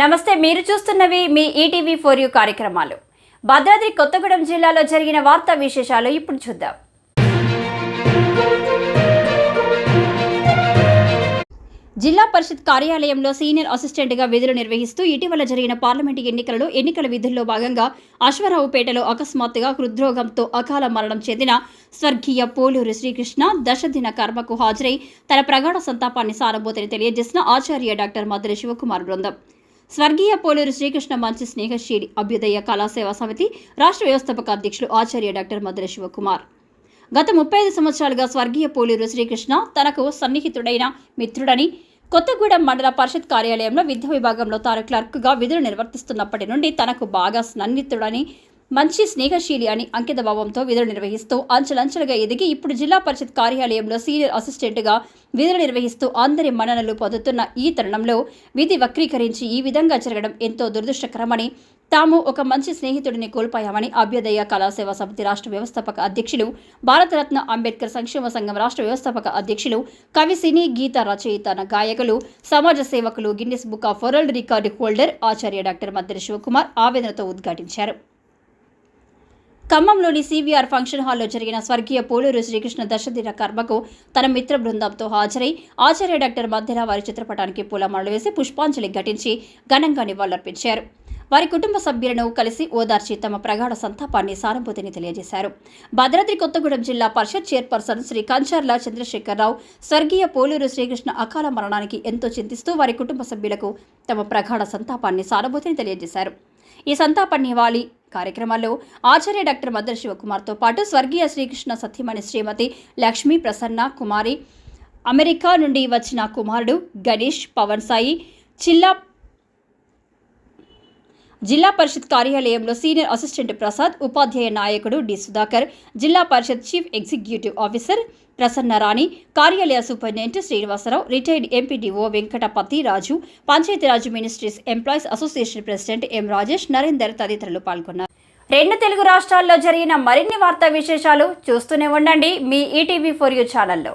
నమస్తే మీరు చూస్తున్నవి మీ ఈటీవీ ఫోర్ యూ కార్యక్రమాలు. భద్రాద్రి కొత్తగూడెం జిల్లాలో జరిగిన వార్తా విశేషాలు ఇప్పుడు చూద్దాం. జిల్లా పరిషత్ కార్యాలయంలో సీనియర్ అసిస్టెంట్గా విధులు నిర్వహిస్తూ ఇటీవల జరిగిన పార్లమెంటు ఎన్నికలలో ఎన్నికల విధుల్లో భాగంగా అశ్వరావుపేటలో అకస్మాత్తుగా హృద్రోగంతో అకాల మరణం చెందిన స్వర్గీయ పోలూరు శ్రీకృష్ణ దశదిన కర్మకు హాజరై తన ప్రగాఢ సంతాపాన్ని సారబోతని తెలియజేసిన ఆచార్య డాక్టర్ మద్రి శివకుమార్ బృందం. స్వర్గీయ పోలేరు శ్రీకృష్ణ మంచి స్నేహశీలి అభ్యుదయ కళాసేవా సమితి రాష్ట్ర వ్యవస్థాపక అధ్యక్షులు ఆచార్య డాక్టర్ మధుర శివకుమార్. గత ముప్పై ఐదు సంవత్సరాలుగా స్వర్గీయ పోలేరు శ్రీకృష్ణ తనకు సన్నిహితుడైన మిత్రుడని కొత్తగూడెం మండల పరిషత్ కార్యాలయంలో విద్యా విభాగంలో తాను క్లర్క్గా విధులు నిర్వర్తిస్తున్నప్పటి నుండి తనకు బాగా సన్నిహితుడని మంచి స్నేహశీలి అని అంకితభావంతో విధులు నిర్వహిస్తూ అంచెలంచెలుగా ఎదిగి ఇప్పుడు జిల్లా పరిషత్ కార్యాలయంలో సీనియర్ అసిస్టెంట్గా విధులు నిర్వహిస్తూ అందరి మన్ననలు పొందుతున్న ఈ తరుణంలో విధి వక్రీకరించి ఈ విధంగా జరగడం ఎంతో దురదృష్టకరమని తాము ఒక మంచి స్నేహితుడిని కోల్పోయామని అభ్యుదయ కళాసేవా సమితి రాష్ట్ర వ్యవస్థాపక అధ్యక్షులు భారతరత్న అంబేద్కర్ సంక్షేమ సంఘం రాష్ట్ర వ్యవస్థాపక అధ్యక్షులు కవి సినీ గీత రచయిత గాయకులు సమాజ సేవకులు Guinness book of world record holder Acharya doctor Maddari Shivakumar ఆవేదనతో ఉద్ఘాటించారు. ఖమ్మంలోని సీవీఆర్ ఫంక్షన్ హాల్లో జరిగిన స్వర్గీయ పోలూరు శ్రీకృష్ణ దశదిన కర్మకు తన మిత్ర బృందంతో హాజరై ఆచార్య డాక్టర్ మధ్యన వారి చిత్రపటానికి పూలమాలలు వేసి పుష్పాంజలి ఘటించి ఘనంగా నివాళులర్పించారు. వారి కుటుంబ సభ్యులను కలిసి ఓదార్చి తమ ప్రగాఢ సంతాపాన్ని సానుభూతిని తెలియజేశారు. భద్రాద్రి కొత్తగూడెం జిల్లా పరిషత్ చైర్పర్సన్ శ్రీ కంచర్ల చంద్రశేఖరరావు స్వర్గీయ పోలూరు శ్రీకృష్ణ అకాల మరణానికి ఎంతో చింతిస్తూ వారి కుటుంబ సభ్యులకు తమ ప్రగాఢ సంతాపాన్ని సానుభూతిని తెలియజేశారు. ఈ సంతాప నివాళి కార్యక్రమాల్లో ఆచార్య డాక్టర్ మద్ర శివకుమార్తో పాటు స్వర్గీయ శ్రీకృష్ణ సత్యమణి శ్రీమతి లక్ష్మీ ప్రసన్న కుమారి అమెరికా నుండి వచ్చిన కుమారుడు గణేష్ పవన్ సాయి చిల్లా జిల్లా పరిషత్ కార్యాలయంలో సీనియర్ అసిస్టెంట్ ప్రసాద్ ఉపాధ్యాయ నాయకుడు D Sudhakar Zilla Parishad chief executive officer Prasannarani కార్యాలయ superintendent Srinivasarao retired MPDO Venkatapathi Raju Panchayatiraj ministries employees association president M Rajesh Narender తదితరులు పాల్గొన్నారు. రెండు తెలుగు రాష్ట్రాల్లో జరిగిన మరిన్ని వార్తా విశేషాలు చూస్తూనే ఉండండి మీ ఈటీవీ ఫోర్ యూ ఛానల్లో.